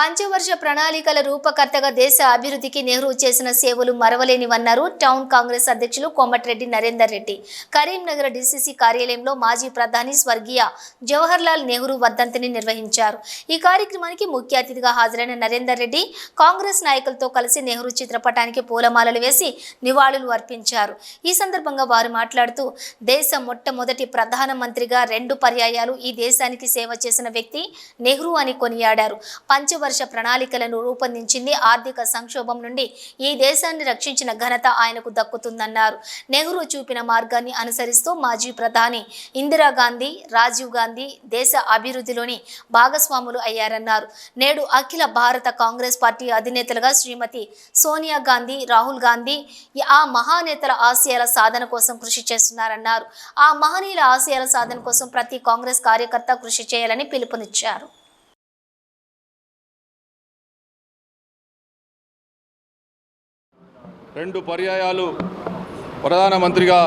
పంచవర్ష ప్రణాళికల రూపకర్తగా దేశ అభివృద్ధికి నెహ్రూ చేసిన సేవలు మరవలేనివన్నారు టౌన్ కాంగ్రెస్ అధ్యక్షులు కోమటిరెడ్డి నరేందర్ రెడ్డి. కరీంనగర్ డిసిసి కార్యాలయంలో మాజీ ప్రధాని స్వర్గీయ జవహర్లాల్ నెహ్రూ వర్ధంతిని నిర్వహించారు. ఈ కార్యక్రమానికి ముఖ్య అతిథిగా హాజరైన నరేందర్ రెడ్డి కాంగ్రెస్ నాయకులతో కలిసి నెహ్రూ చిత్రపటానికి పూలమాలలు వేసి నివాళులు అర్పించారు. ఈ సందర్భంగా వారు మాట్లాడుతూ దేశ మొట్టమొదటి ప్రధానమంత్రిగా రెండు పర్యాయాలు ఈ దేశానికి సేవ చేసిన వ్యక్తి నెహ్రూ అని కొనియాడారు. పంచవర్ష ప్రణాళికలను రూపొందించింది. ఆర్థిక సంక్షోభం నుండి ఈ దేశాన్ని రక్షించిన ఘనత ఆయనకు దక్కుతుందన్నారు. నెహ్రూ చూపిన మార్గాన్ని అనుసరిస్తూ మాజీ ప్రధాని ఇందిరాగాంధీ రాజీవ్ గాంధీ దేశ అభివృద్ధిలోని భాగస్వాములు అయ్యారన్నారు. నేడు అఖిల భారత కాంగ్రెస్ పార్టీ అధినేతలుగా శ్రీమతి సోనియా గాంధీ రాహుల్ గాంధీ ఆ మహానేతల ఆశయాల సాధన కోసం కృషి చేస్తున్నారన్నారు. ఆ మహనీయుల ఆశయాల సాధన కోసం ప్రతి కాంగ్రెస్ కార్యకర్త కృషి చేయాలని పిలుపునిచ్చారు. రెండు పర్యాయాలు ప్రధానమంత్రిగా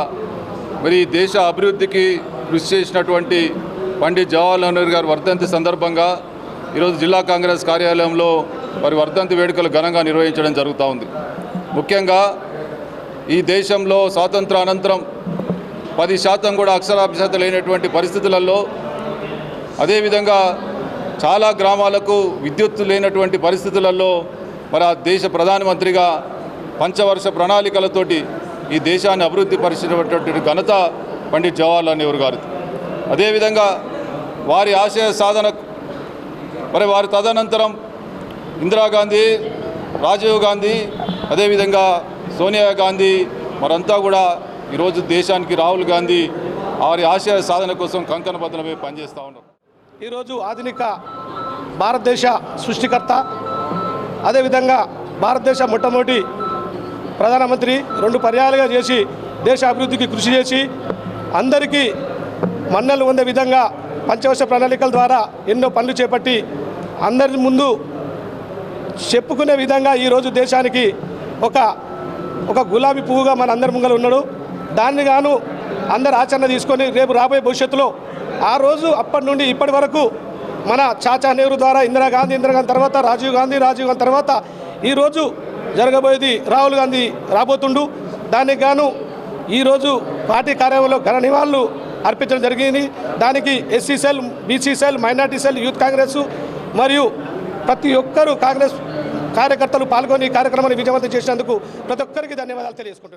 మరి దేశ అభివృద్ధికి కృషి చేసినటువంటి పండిత్ జవహర్లాల్ నెహ్రూ గారి వర్ధంతి సందర్భంగా ఈరోజు జిల్లా కాంగ్రెస్ కార్యాలయంలో వారి వర్ధంతి వేడుకలు ఘనంగా నిర్వహించడం జరుగుతూ ఉంది. ముఖ్యంగా ఈ దేశంలో స్వాతంత్ర అనంతరం పది శాతం కూడా అక్షరాభ్యసత లేనటువంటి పరిస్థితులలో అదేవిధంగా చాలా గ్రామాలకు విద్యుత్ లేనటువంటి పరిస్థితులలో మరి ఆ దేశ ప్రధానమంత్రిగా పంచవర్ష ప్రణాళికలతోటి ఈ దేశాన్ని అభివృద్ధి పరిచినటువంటి ఘనత పండిత్ జవహర్లాల్ నెహ్రూ గారు అదేవిధంగా వారి ఆశయ సాధన మరి వారి తదనంతరం ఇందిరాగాంధీ రాజీవ్ గాంధీ అదేవిధంగా సోనియా గాంధీ మరంతా కూడా ఈరోజు దేశానికి రాహుల్ గాంధీ వారి ఆశయ సాధన కోసం కంకణబద్ధనమై పనిచేస్తూ ఉన్నారు. ఈరోజు ఆధునిక భారతదేశ సృష్టికర్త అదేవిధంగా భారతదేశ మొట్టమొదటి ప్రధానమంత్రి రెండు పర్యాలుగా చేసి దేశ అభివృద్ధికి కృషి చేసి అందరికీ మన్నలు ఉండే విధంగా పంచవర్ష ప్రణాళికల ద్వారా ఎన్నో పనులు చేపట్టి అందరి ముందు చెప్పుకునే విధంగా ఈరోజు దేశానికి ఒక ఒక గులాబీ పువ్వుగా మన అందరి ముంగలు ఉన్నాడు. దాన్ని గాను అందరు ఆచరణ తీసుకొని రేపు రాబోయే భవిష్యత్తులో ఆ రోజు అప్పటి నుండి ఇప్పటి వరకు మన చాచా నెహ్రూ ద్వారా ఇందిరాగాంధీ ఇందిరాగాంధీ తర్వాత రాజీవ్ గాంధీ రాజీవ్ గాంధీ తర్వాత ఈరోజు జరగబోయేది రాహుల్ గాంధీ రాబోతుండు. దానికి గాను ఈరోజు పార్టీ కార్యాలయంలో ఘన నివాళులు అర్పించడం జరిగింది. దానికి SC cell BC cell minority cell youth Congress మరియు ప్రతి ఒక్కరూ కాంగ్రెస్ కార్యకర్తలు పాల్గొని కార్యక్రమాన్ని విజయవంతం చేసినందుకు ప్రతి ఒక్కరికి ధన్యవాదాలు తెలియజేసుకుంటున్నాను.